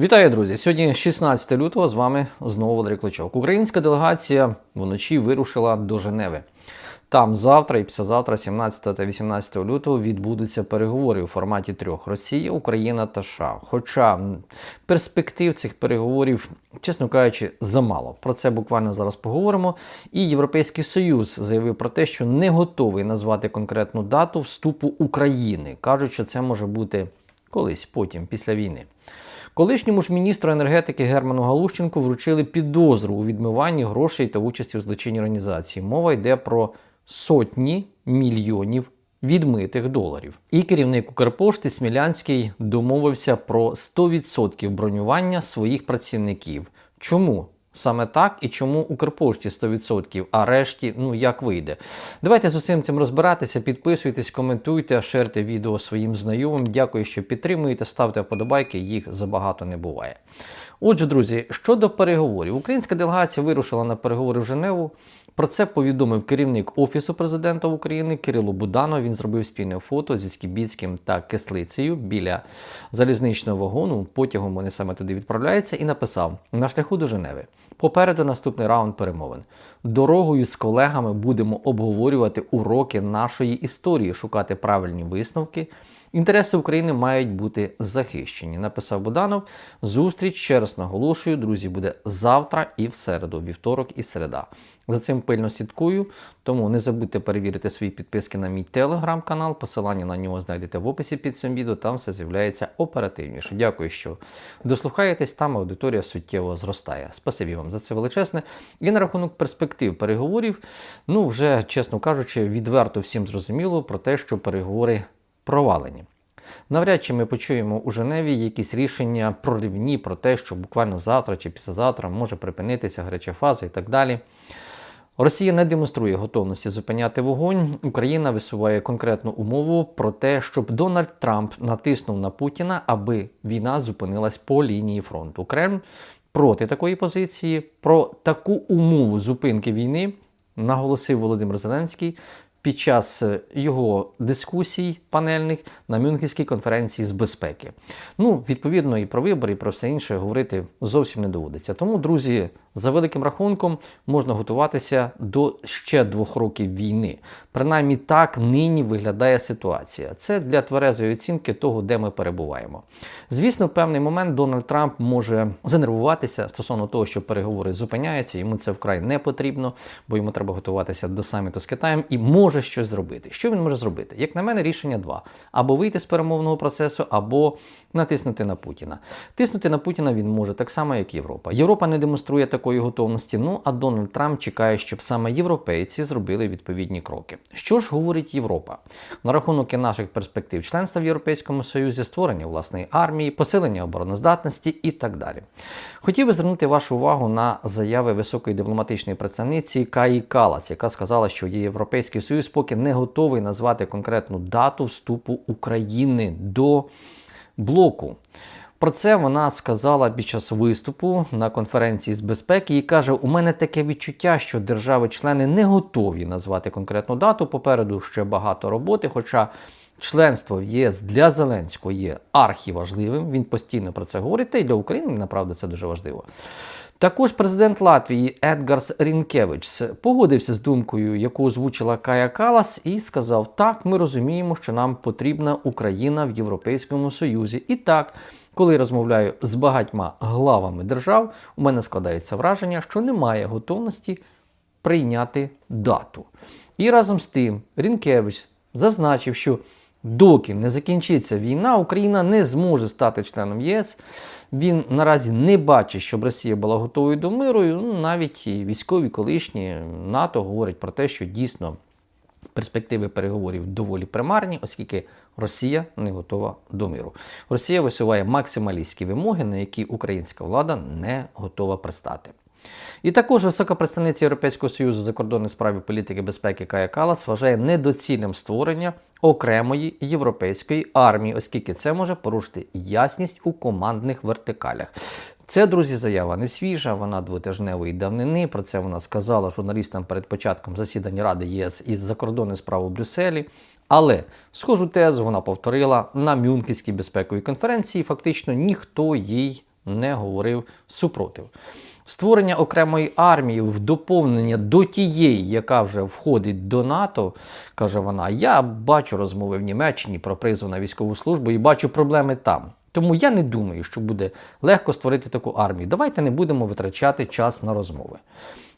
Вітаю, друзі! Сьогодні 16 лютого з вами знову Валерій Клочок. Українська делегація вночі вирушила до Женеви. Там завтра і післязавтра, 17 та 18 лютого, відбудуться переговори у форматі трьох: Росія, Україна та США. Хоча перспектив цих переговорів, чесно кажучи, замало. Про це буквально зараз поговоримо. І Європейський Союз заявив про те, що не готовий назвати конкретну дату вступу України. кажуть, що це може бути колись, потім, після війни. Колишньому ж міністру енергетики Герману Галущенку вручили підозру у відмиванні грошей та участі у злочинній організації. Мова йде про сотні мільйонів відмитих доларів. І керівник Укрпошти Смілянський домовився про 100% бронювання своїх працівників. Чому? Саме так і чому Укрпошті 100%, а решті, ну як вийде. Давайте з усім цим розбиратися. Підписуйтесь, коментуйте, шерте відео своїм знайомим. Дякую, що підтримуєте. Ставте вподобайки, їх забагато не буває. Отже, друзі, щодо переговорів, українська делегація вирушила на переговори в Женеву. Про це повідомив керівник Офісу президента України Кирило Буданов. Він зробив спільне фото зі Скібіцьким та Кислицею біля залізничного вагону. Потягом вони саме туди відправляються і написав: на шляху до Женеви. Попереду наступний раунд перемовин. Дорогою з колегами будемо обговорювати уроки нашої історії, шукати правильні висновки. Інтереси України мають бути захищені, написав Буданов. Зустріч ще раз наголошую, друзі, буде завтра і в середу, вівторок і середа. За цим пильно слідкую, тому не забудьте перевірити свої підписки на мій телеграм-канал. Посилання на нього знайдете в описі під цим відео. Там все з'являється оперативніше. Дякую, що дослухаєтесь. Там аудиторія суттєво зростає. Спасибі вам за це величезне. І на рахунок перспектив переговорів, ну вже чесно кажучи, відверто всім зрозуміло про те, що переговори провалені. Навряд чи ми почуємо у Женеві якісь рішення проривні про те, що буквально завтра чи післязавтра може припинитися гаряча фаза і так далі. Росія не демонструє готовності зупиняти вогонь. Україна висуває конкретну умову про те, щоб Дональд Трамп натиснув на Путіна, аби війна зупинилась по лінії фронту. Кремль проти такої позиції. Про таку умову зупинки війни наголосив Володимир Зеленський під час е, його дискусій панельних на Мюнхенській конференції з безпеки. Ну, відповідно, і про вибори, і про все інше говорити зовсім не доводиться. Тому, друзі, за великим рахунком можна готуватися до ще двох років війни. Принаймні так нині виглядає ситуація. Це для тверезої оцінки того, де ми перебуваємо. Звісно, в певний момент Дональд Трамп може занервуватися стосовно того, що переговори зупиняються. Йому це вкрай не потрібно, бо йому треба готуватися до саміту з Китаєм і може щось зробити. Що він може зробити? Як на мене, рішення два: або вийти з перемовного процесу, або натиснути на Путіна. Тиснути на Путіна він може так само, як Європа. Європа не демонструє такої готовності. Ну а Дональд Трамп чекає, щоб саме європейці зробили відповідні кроки. Що ж говорить Європа на рахунок наших перспектив членства в Європейському Союзі, створення власної армії, посилення обороноздатності і так далі. Хотів би звернути вашу увагу на заяви високої дипломатичної представниці Каї Калас, яка сказала, що Європейський Союз поки не готовий назвати конкретну дату вступу України до блоку. Про це вона сказала під час виступу на конференції з безпеки і каже: у мене таке відчуття, що держави-члени не готові назвати конкретну дату. Попереду ще багато роботи. Хоча членство в єС для Зеленського є архіважливим. Він постійно про це говорить. Та й для України направду це дуже важливо. Також президент Латвії Едгарс Рінкевич погодився з думкою, яку озвучила Кая Калас, і сказав: Так, ми розуміємо, що нам потрібна Україна в Європейському Союзі. І так, коли розмовляю з багатьма главами держав, у мене складається враження, що немає готовності прийняти дату. І разом з тим Рінкевич зазначив, що доки не закінчиться війна, Україна не зможе стати членом ЄС. Він наразі не бачить, щоб Росія була готовою до миру. Ну, навіть військові колишні НАТО говорять про те, що дійсно перспективи переговорів доволі примарні, оскільки Росія не готова до миру. Росія висуває максималістські вимоги, на які українська влада не готова пристати. І також висока представниця Європейського союзу закордонних справ і політики безпеки Кая Калас вважає недоцільним створення окремої європейської армії, оскільки це може порушити ясність у командних вертикалях. Це, друзі, заява не свіжа, вона двотижневої давнини. Про це вона сказала журналістам перед початком засідання Ради ЄС із закордонних справ у Брюсселі. Але схожу тезу вона повторила на Мюнхенській безпековій конференції. Фактично ніхто їй не говорив супротив. Створення окремої армії в доповнення до тієї, яка вже входить до НАТО, каже вона. Я бачу розмови в Німеччині про призов на військову службу і бачу проблеми там. Тому я не думаю, що буде легко створити таку армію. Давайте не будемо витрачати час на розмови.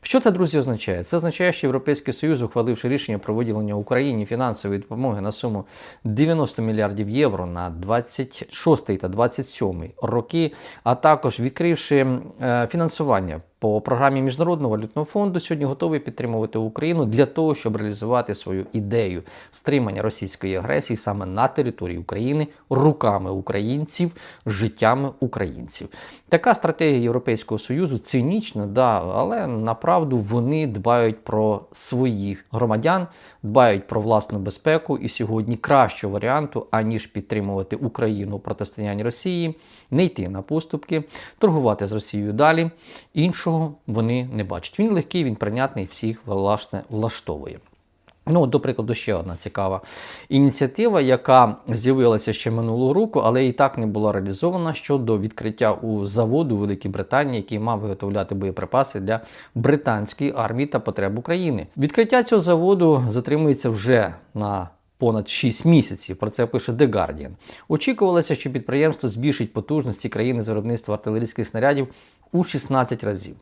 Що це, друзі, означає? Це означає, що Європейський Союз, ухваливши рішення про виділення Україні фінансової допомоги на суму 90 мільярдів євро на 26 та 27 роки, а також відкривши е, фінансування по програмі Міжнародного валютного фонду, сьогодні готовий підтримувати Україну для того, щоб реалізувати свою ідею стримання російської агресії саме на території України руками українців, життями українців. Така стратегія Європейського Союзу цинічна, да, але направду вони дбають про своїх громадян, дбають про власну безпеку. І сьогодні кращого варіанту, аніж підтримувати Україну у протистоянні Росії, не йти на поступки, торгувати з Росією далі. Іншого вони не бачать. Він легкий, він прийнятний, всіх власне влаштовує. Ну, до прикладу, ще одна цікава ініціатива, яка з'явилася ще минулого року, але і так не була реалізована щодо відкриття у заводу Великій Британії, який мав виготовляти боєприпаси для британської армії та потреб України. Відкриття цього заводу затримується вже на понад 6 місяців. Про це пише The Guardian. Очікувалося, що підприємство збільшить потужності країни з виробництва артилерійських снарядів у 16 разів.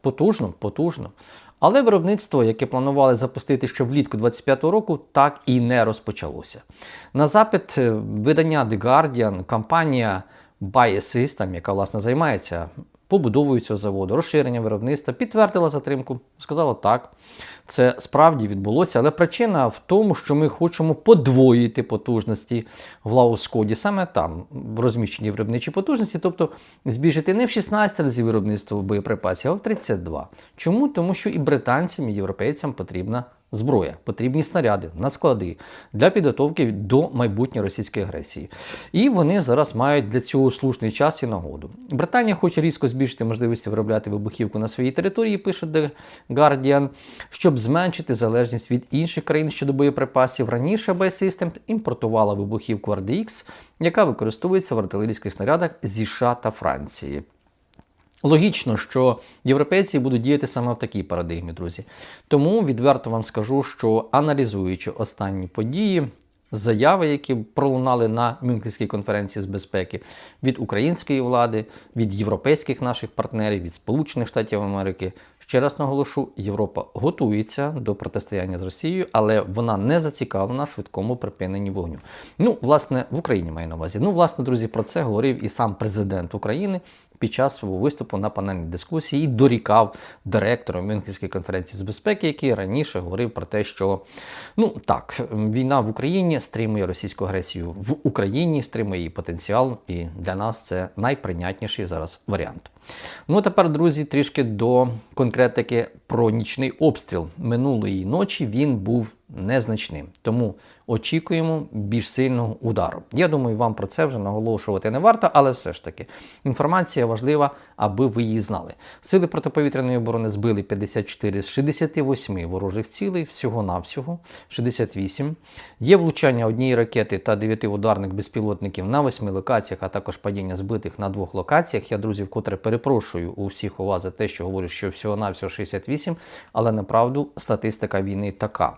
Потужно, потужно. Але виробництво, яке планували запустити ще влітку 25-го року, так і не розпочалося. На запит е, видання The Guardian, компанія Biosystem, яка власне займається побудовою цього заводу, розширенням виробництва, підтвердила затримку. Сказала так, це справді відбулося, але причина в тому, що ми хочемо подвоїти потужності в Лаускоді, саме там розміщені виробничі потужності, тобто збільшити не в 16 разів виробництво боєприпасів, а в 32. Чому? Тому що і британцям, і європейцям потрібна зброя, потрібні снаряди на склади для підготовки до майбутньої російської агресії. І вони зараз мають для цього слушний час і нагоду. Британія хоче різко збільшити можливості виробляти вибухівку на своїй території, пише The Guardian, щоб зменшити залежність від інших країн щодо боєприпасів. Раніше B-System імпортувала вибухівку RDX, яка використовується в артилерійських снарядах зі США та Франції. Логічно, що європейці будуть діяти саме в такій парадигмі, друзі. Тому відверто вам скажу, що аналізуючи останні події, заяви, які пролунали на Мюнхенській конференції з безпеки від української влади, від європейських наших партнерів, від Сполучених Штатів Америки. Ще раз наголошу, Європа готується до протистояння з Росією, але вона не зацікавлена в швидкому припиненні вогню. Ну, власне, в Україні маю на увазі. Ну, власне, друзі, про це говорив і сам президент України під час свого виступу на панельній дискусії і дорікав директору Мюнхенської конференції з безпеки, який раніше говорив про те, що ну так, війна в Україні стримує російську агресію в Україні, стримує її потенціал, і для нас це найприйнятніший зараз варіант. Ну а тепер, друзі, трішки до конкретики про нічний обстріл минулої ночі. Він був незначним. Тому очікуємо більш сильного удару. Я думаю, вам про це вже наголошувати не варто, але все ж таки інформація важлива, аби ви її знали. Сили протиповітряної оборони збили 54 з 68 ворожих цілей, всього-навсього 68. Є влучання однієї ракети та 9 ударних безпілотників на 8 локаціях, а також падіння збитих на двох локаціях. Я, друзі, вкотре перепрошую у всіх у вас за те, що говорю, що всього-навсього 68, але направду статистика війни така.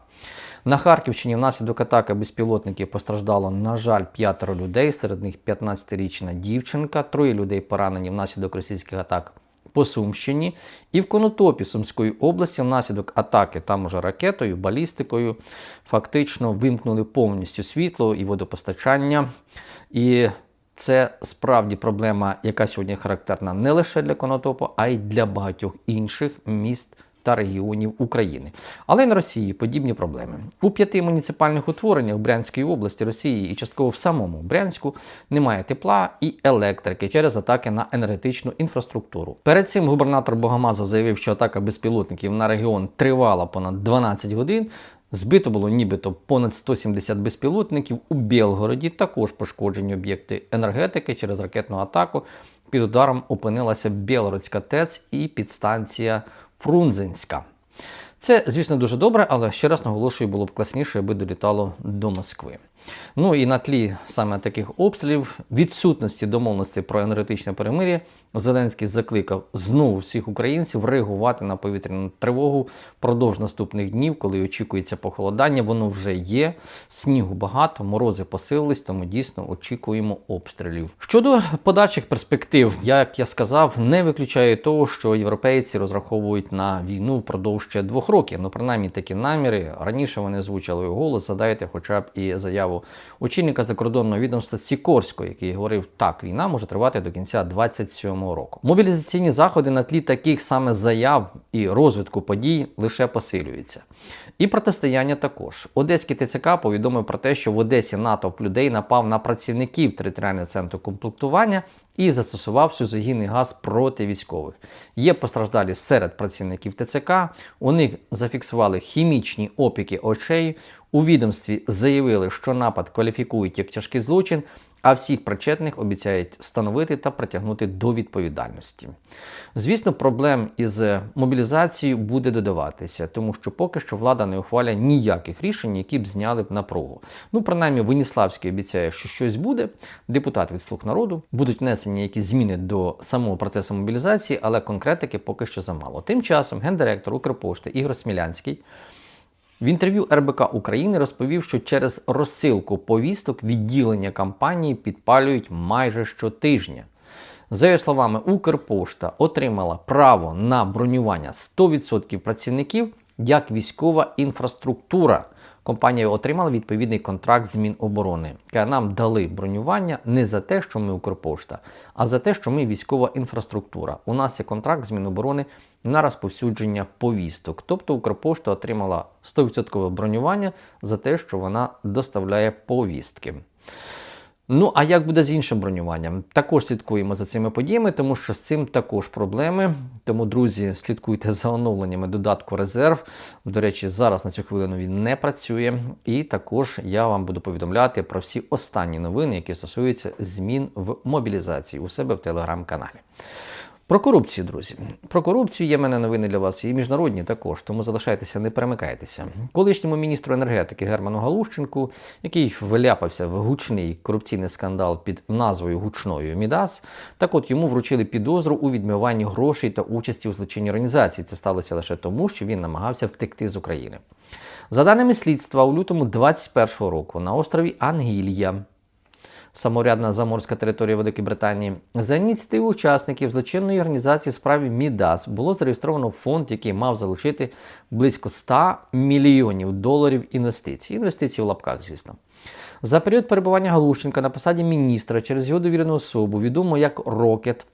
На Харківщині внаслідок атаки безпілотників постраждало, на жаль, п'ятеро людей, серед них 15-річна дівчинка, троє людей поранені внаслідок російських атак по Сумщині. І в Конотопі Сумської області внаслідок атаки там уже ракетою, балістикою, фактично вимкнули повністю світло і водопостачання. І це справді проблема, яка сьогодні характерна не лише для Конотопу, а й для багатьох інших міст та регіонів України. Але й на Росії подібні проблеми. У п'яти муніципальних утвореннях Брянської області Росії і частково в самому Брянську немає тепла і електрики через атаки на енергетичну інфраструктуру. Перед цим губернатор Богомазов заявив, що атака безпілотників на регіон тривала понад 12 годин. Збито було нібито понад 170 безпілотників. У Білгороді також пошкоджені об'єкти енергетики через ракетну атаку. Під ударом опинилася Білгородська ТЕЦ і підстанція Фрунзенська. Це, звісно, дуже добре, але ще раз наголошую, було б класніше, аби долітало до Москви. Ну і на тлі саме таких обстрілів, відсутності домовленості про енергетичне перемир'я, Зеленський закликав знову всіх українців реагувати на повітряну тривогу впродовж наступних днів, коли очікується похолодання. Воно вже є. Снігу багато, морози посилились, тому дійсно очікуємо обстрілів. Щодо подальших перспектив, як я сказав, не виключаю того, що європейці розраховують на війну впродовж ще двох років. Ну, принаймні такі наміри. Раніше вони звучали голос. Задайте, хоча б і заяву очільника закордонного відомства Сікорського, який говорив, так війна може тривати до кінця 27-го року. Мобілізаційні заходи на тлі таких саме заяв і розвитку подій лише посилюються. І протистояння також. Одеський ТЦК повідомив про те, що в Одесі натовп людей напав на працівників територіального центру комплектування і застосував сюзогінний газ проти військових. Є постраждалі серед працівників ТЦК. У них зафіксували хімічні опіки очей. У відомстві заявили, що напад кваліфікують як тяжкий злочин, а всіх причетних обіцяють встановити та притягнути до відповідальності. Звісно, проблем із мобілізацією буде додаватися, тому що поки що влада не ухваляє ніяких рішень, які б зняли б напругу. Ну, принаймні, Веніславський обіцяє, що щось буде. Депутат від слуг народу будуть внесені якісь зміни до самого процесу мобілізації, але конкретики поки що замало. Тим часом гендиректор Укрпошти Ігор Смілянський. В інтерв'ю РБК України розповів, що через розсилку повісток відділення кампанії підпалюють майже щотижня. За його словами, Укрпошта отримала право на бронювання 100% працівників як військова інфраструктура. Компанія отримала відповідний контракт з Міноборони. Нам дали бронювання не за те, що ми Укрпошта, а за те, що ми військова інфраструктура. У нас є контракт з Міноборони на розповсюдження повісток. Тобто Укрпошта отримала 100% бронювання за те, що вона доставляє повістки. Ну, а як буде з іншим бронюванням? Також слідкуємо за цими подіями, тому що з цим також проблеми. Тому, друзі, слідкуйте за оновленнями додатку резерв. До речі, зараз на цю хвилину він не працює. І також я вам буду повідомляти про всі останні новини, які стосуються змін в мобілізації у себе в телеграм-каналі. Про корупцію, друзі. Про корупцію є в мене новини для вас і міжнародні також, тому залишайтеся, не перемикайтеся. Колишньому міністру енергетики Герману Галущенку, який вляпався в гучний корупційний скандал під назвою гучною Мідас, так от йому вручили підозру у відмиванні грошей та участі у злочинній організації. Це сталося лише тому, що він намагався втекти з України. За даними слідства, у лютому 2021 року на острові Ангілія саморядна заморська територія Великої Британії, за ініціативу учасників злочинної організації справі Мідас було зареєстровано фонд, який мав залучити близько 100 мільйонів доларів інвестицій. Інвестиції в лапках, звісно. За період перебування Галущенка на посаді міністра через його довірену особу, відомо як Рокет.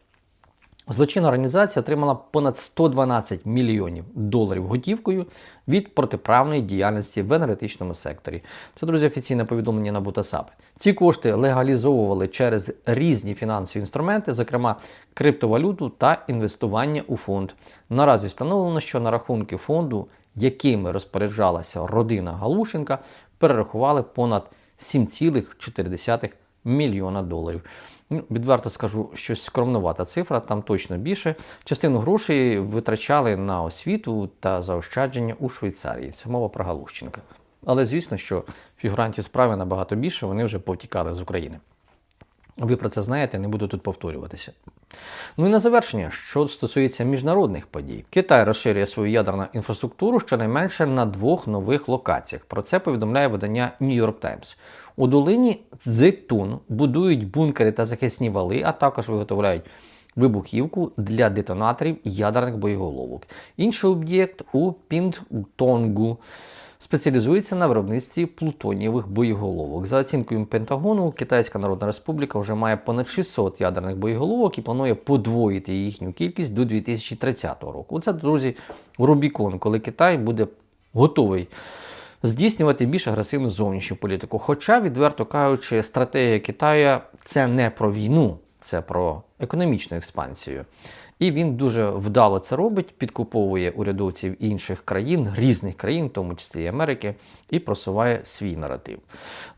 Злочинна організація отримала понад 112 мільйонів доларів готівкою від протиправної діяльності в енергетичному секторі. Це, друзі, офіційне повідомлення на Бутасап. Ці кошти легалізовували через різні фінансові інструменти, зокрема криптовалюту та інвестування у фонд. Наразі встановлено, що на рахунки фонду, якими розпоряджалася родина Галушенка, перерахували понад 7,4 мільйона доларів. Ну, Відверто скажу, щось скромнувата цифра, там точно більше. Частину грошей витрачали на освіту та заощадження у Швейцарії. Це мова про Галущенка. Але звісно, що фігурантів справи набагато більше, вони вже повтікали з України. Ви про це знаєте, не буду тут повторюватися. Ну і на завершення, що стосується міжнародних подій, Китай розширює свою ядерну інфраструктуру щонайменше на двох нових локаціях. Про це повідомляє видання New York Times. У долині Цзетун будують бункери та захисні вали, а також виготовляють вибухівку для детонаторів ядерних боєголовок. Інший об'єкт у Пінтонгу спеціалізується на виробництві плутонієвих боєголовок. За оцінкою Пентагону, Китайська Народна Республіка вже має понад 600 ядерних боєголовок і планує подвоїти їхню кількість до 2030 року. Це, друзі, Рубікон, коли Китай буде готовий. Здійснювати більш агресивну зовнішню політику. Хоча, відверто кажучи, стратегія Китаю це не про війну, це про економічною експансією. І він дуже вдало це робить, підкуповує урядовців інших країн, різних країн, в тому числі і Америки, і просуває свій наратив.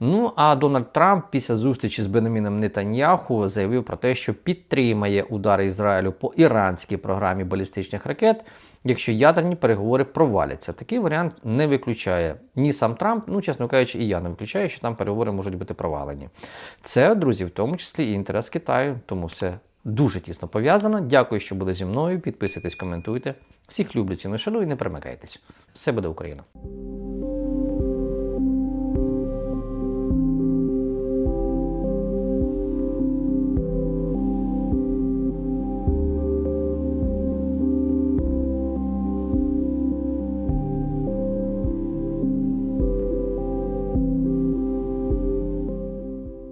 Ну а Дональд Трамп після зустрічі з Бенаміном Нетаньяху заявив про те, що підтримає удари Ізраїлю по іранській програмі балістичних ракет, якщо ядерні переговори проваляться. Такий варіант не виключає ні сам Трамп, ну чесно кажучи, і я не виключаю, що там переговори можуть бути провалені. Це, друзі, в тому числі і інтерес Китаю, тому все дуже тісно пов'язано. Дякую, що були зі мною. Підписуйтесь, коментуйте. Всіх люблю, ціну шану і не перемикайтесь. Все буде Україна!